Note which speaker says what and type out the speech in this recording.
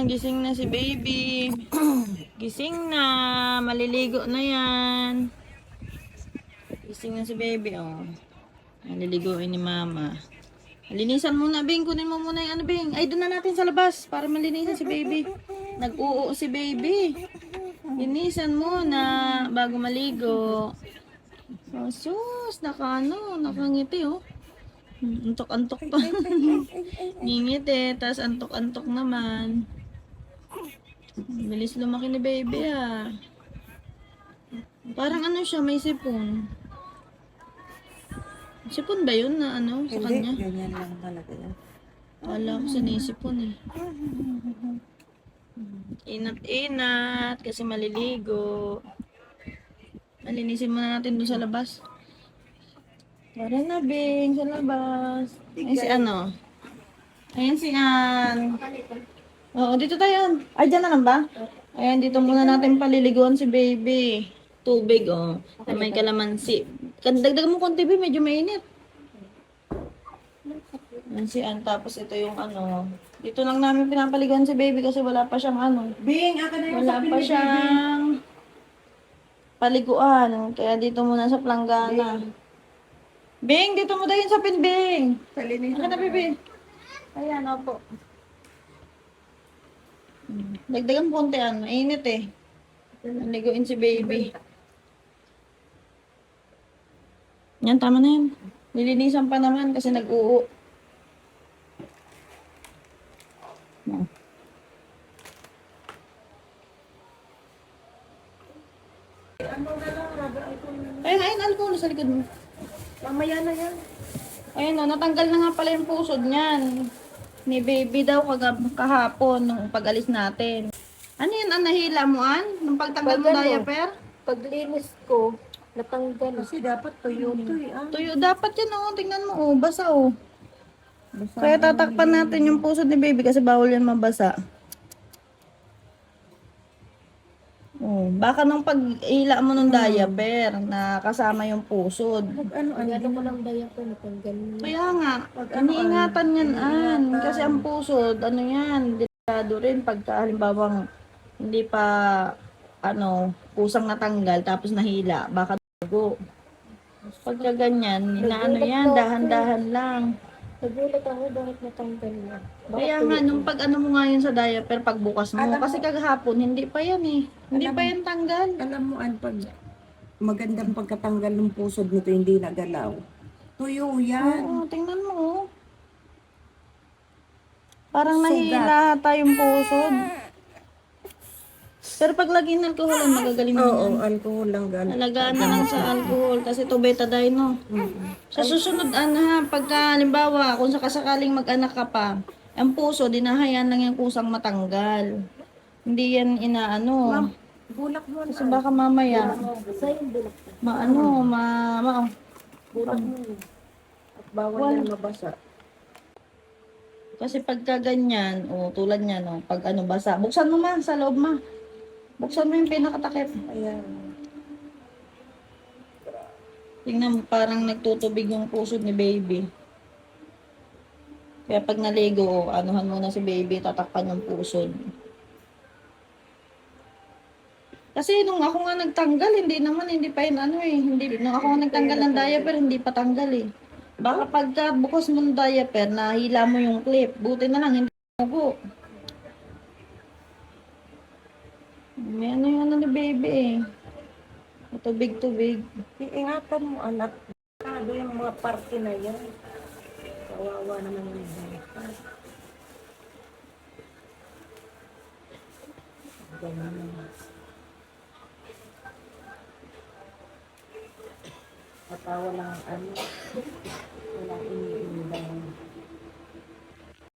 Speaker 1: Ayan, gising na si baby. Gising na. Maliligo na yan. Gising na si baby, oh. Maliligoin ni mama. Linisan muna, Bing. Kunin mo muna yung ano, Bing. Ay, doon na natin sa labas para malinisan si baby. Nag-uo si baby. Linisan muna bago maligo. Oh, sus, naka ano, nakangiti, oh. Antok-antok pa. Ngingiti, tas antok-antok naman. Bilis lumaki ni baby, ah. Parang ano siya, may sipon. Sipon ba yun na ano sa kanya?
Speaker 2: ganyan lang talaga yan.
Speaker 1: Wala ko sinisipon eh. Inat-inat kasi maliligo. Malinisin muna natin doon sa labas. Tara na, Bing, sa labas. Ayun si ano? Ayun si Ann. Oo, dito tayo. Ay, dyan na lang ba? Ayan, dito muna natin paliliguan si baby. Tubig, oh. Na may kalamansi. Dagdag mo konti, baby. Medyo mainit. Yan si Ann. Tapos ito yung ano. Dito lang namin pinapaligan si baby kasi wala pa siyang ano.
Speaker 2: Bing, aka na yung
Speaker 1: Wala pa siyang paliguan. Kaya dito muna sa planggana. Bing, dito mo dahin sa pinbing. Ano na, baby? Ayan, opo. Hmm. Dagdagan konti, ano. Mainit eh. Naliguin si baby. Yan, tama na yan. Nilinisan pa naman kasi nag-uo. Yan. Ayun, ayun, alcohol sa likod mo.
Speaker 2: Mamaya na yan.
Speaker 1: Ayun o, natanggal na nga pala yung pusod niyan. Ni baby daw kagab kahapon nung pag-alis natin. Ano yun, ang nahila mo, An? Nung pagtanggal mo
Speaker 3: Pag ano?
Speaker 1: diaper?
Speaker 3: Paglinis ko, natanggal.
Speaker 2: Kasi dapat tuyo to eh. Ah.
Speaker 1: Tuyo, dapat yan o. Tingnan mo, oh, basa o. Kaya tatakpan natin yung pusod ni baby kasi bawal yan mabasa. Baka nung pag-hila mo ng diaper na kasama yung pusod.
Speaker 2: Ano, ano,
Speaker 3: Ano ko lang daya ko, natanggal.
Speaker 1: Kaya nga, iniingatan yan, An. Kasi ang pusod, ano yan, delikado rin pagka halimbawang hindi pa, ano, pusang natanggal tapos nahila, baka dugo. Pagka ganyan, inaano yan, dahan-dahan lang.
Speaker 3: Nagulat ako, bakit natanggal na?
Speaker 1: Kaya nga, nung pag ano mo nga yun sa diaper, pagbukas mo, kasi kagahapon, hindi pa yan eh. Hindi pa yan tanggal.
Speaker 2: Alam mo, an, pag magandang pagkatanggal ng pusod nito, hindi nagalaw. Tuyo yan.
Speaker 1: Oo, tingnan mo. oh. Parang
Speaker 2: Sugat.
Speaker 1: nahihila ata yung pusod. Pero pag lagi ng alcohol, ang magagaling mo.
Speaker 2: Oo, alcohol lang galing.
Speaker 1: Alagaan na lang sa alcohol kasi to betadine, no? Sa susunod, ano ha, pagka, halimbawa, kung sakasakaling mag-anak ka pa, ang puso, dinahayan lang yung kusang matanggal. Hindi yan inaano.
Speaker 2: Bulak mo
Speaker 1: Kasi baka mamaya,
Speaker 3: Sa'yo, bulak
Speaker 1: maano, ma, ma,
Speaker 2: Bulak mo. At bawal yan mabasa.
Speaker 1: Kasi pagka ganyan, o tulad niyan, o, pag ano basa, buksan mo ma, sa loob ma. Buksan mo yung pinakatakip.
Speaker 2: Ayan.
Speaker 1: Tingnan mo, parang nagtutubig yung pusod ni baby. Kaya pag naligo, anuhan mo na si baby, tatakpan yung pusod. Kasi nung ako nga nagtanggal, hindi naman, hindi pa yun ano eh. Hindi, nung ako nga nagtanggal ng diaper, hindi pa tanggal eh. Baka pagka bukas mo ng diaper, nahila mo yung clip. Buti na lang, hindi mugo. May ano yung ano ni baby eh. Tubig-tubig.
Speaker 2: Iingatan mo, anak. Ano yung mga parte na yan. Kawawa naman yung bata. Ganyan. Matawa lang ang ano. Wala ini.